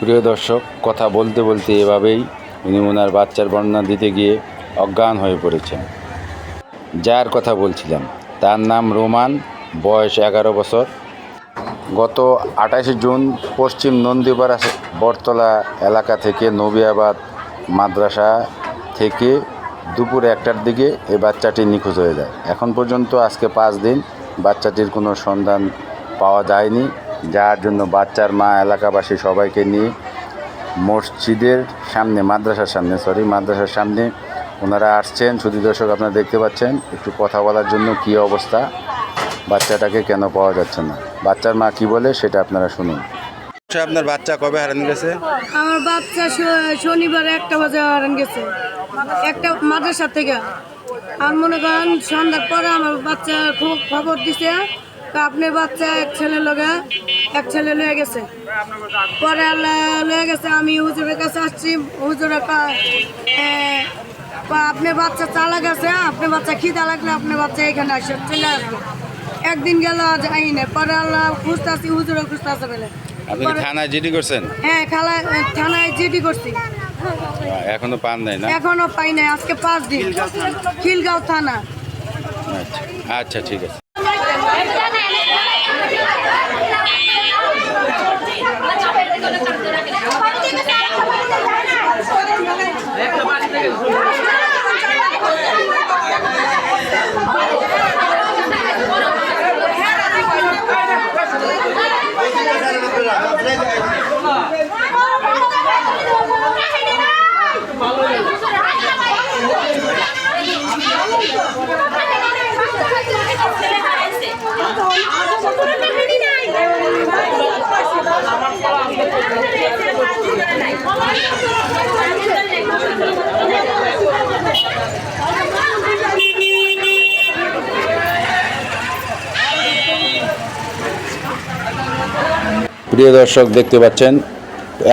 প্রিয় দর্শক, কথা বলতে বলতে এভাবেই উনি ওনার বাচ্চার বর্ণনা দিতে গিয়ে অজ্ঞান হয়ে পড়েছেন। যার কথা বলছিলাম, তার নাম রোমান, বয়স এগারো বছর। গত আঠাশে জুন পশ্চিম নন্দীপাড়া বটতলা এলাকা থেকে নবিয়াবাদ মাদ্রাসা থেকে দুপুর একটার দিকে এই বাচ্চাটি নিখোঁজ হয়ে যায়। এখন পর্যন্ত আজকে পাঁচ দিন বাচ্চাটির কোনো সন্ধান পাওয়া যায়নি। যার জন্য বাচ্চার মা এলাকাবাসী সবাইকে নিয়ে মসজিদের সামনে মাদ্রাসার সামনে সরি মাদ্রাসার সামনে ওনারা আসছেন। শুধু দর্শক আপনারা দেখতে পাচ্ছেন একটু কথা বলার জন্য কী অবস্থা? বাচ্চাটাকে কেন পাওয়া যাচ্ছে না? বাচ্চার মা কি বলে সেটা আপনারা শুনুন। আচ্ছা, আপনার বাচ্চা কবে হারানো গেছে? আমার বাচ্চা শনিবার একটা বাজে হারান গেছে। একটা মাদ্রাসা থেকে। আর মনে করেন সন্ধ্যার পরে আমার বাচ্চা খুব খবর দিছে আপনার বাচ্চা এক ছেলে লোকে এক ছেলে লয়ে গেছে। পরে লয়ে গেছে আমি হুজুরের কাছে আসছি হুজুরের আপনার বাচ্চা চালা গেছে আপনার বাচ্চা খিদা লাগলে আপনার বাচ্চা এখানে আসে চলে আসবে। একদিন গেল যাই না পরে আল্লাহ খুঁজতেছি হুজুরে খুঁজতেছে বলে। আপনি থানায় জিডি করছেন? হ্যাঁ থানায় জিডি করছি। এখনও পান নাই না? এখনও পাই নাই আজকে পাঁচ দিন। খিলগাঁও থানা। আচ্ছা আচ্ছা ঠিক আছে। প্রিয় দর্শক, দেখতে পাচ্ছেন,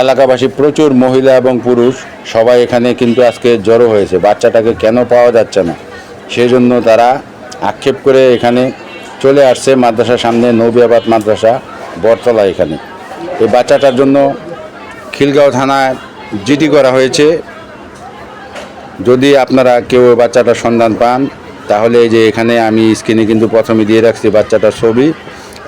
এলাকাবাসী প্রচুর মহিলা এবং পুরুষ, সবাই এখানে কিন্তু আজকে জড়ো হয়েছে। বাচ্চাটাকে কেন পাওয়া যাচ্ছে না? সেই জন্য তারা আক্ষেপ করে এখানে চলে আসছে মাদ্রাসার সামনে, নবিয়াবাদ মাদ্রাসা বটতলা এখানে। এই বাচ্চাটার জন্য খিলগাঁও থানায় জিডি করা হয়েছে। যদি আপনারা কেউ বাচ্চাটার সন্ধান পান, তাহলে এই যে এখানে আমি স্ক্রিনে কিন্তু প্রথমে দিয়ে রাখছি বাচ্চাটার ছবি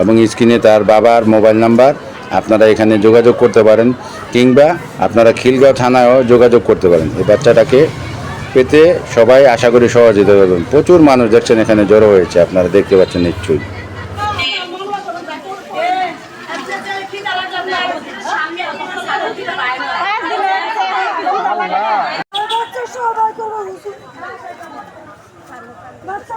এবং স্ক্রিনে তার বাবার মোবাইল নাম্বার। আপনারা এখানে যোগাযোগ করতে পারেন, কিংবা আপনারা খিলগাঁও থানায়ও যোগাযোগ করতে পারেন। এই বাচ্চাটাকে পেতে সবাই আশা করি সহযোগিতা করবেন। প্রচুর মানুষ দেখছেন এখানে জড়ো হয়েছে, আপনারা দেখতে পাচ্ছেন নিশ্চয়ই। বাচ্চা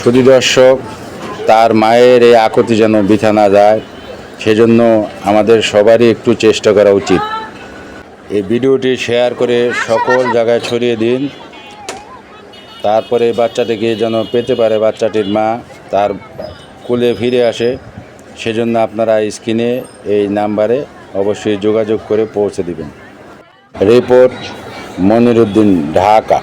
শুধু দর্শক, তার মায়ের এই আকতি যেন বৃথা না যায়, সেজন্য আমাদের সবারই একটু চেষ্টা করা উচিত। এই ভিডিওটি শেয়ার করে সকল জায়গায় ছড়িয়ে দিন। তারপরে বাচ্চাটিকে যেন পেতে পারে বাচ্চাটির মা, তার কুলে ফিরে আসে, সেজন্য আপনারা স্ক্রিনে এই নাম্বারে অবশ্যই যোগাযোগ করে পৌঁছে দিবেন। রিপোর্ট মনিরুদ্দিন ঢাকা।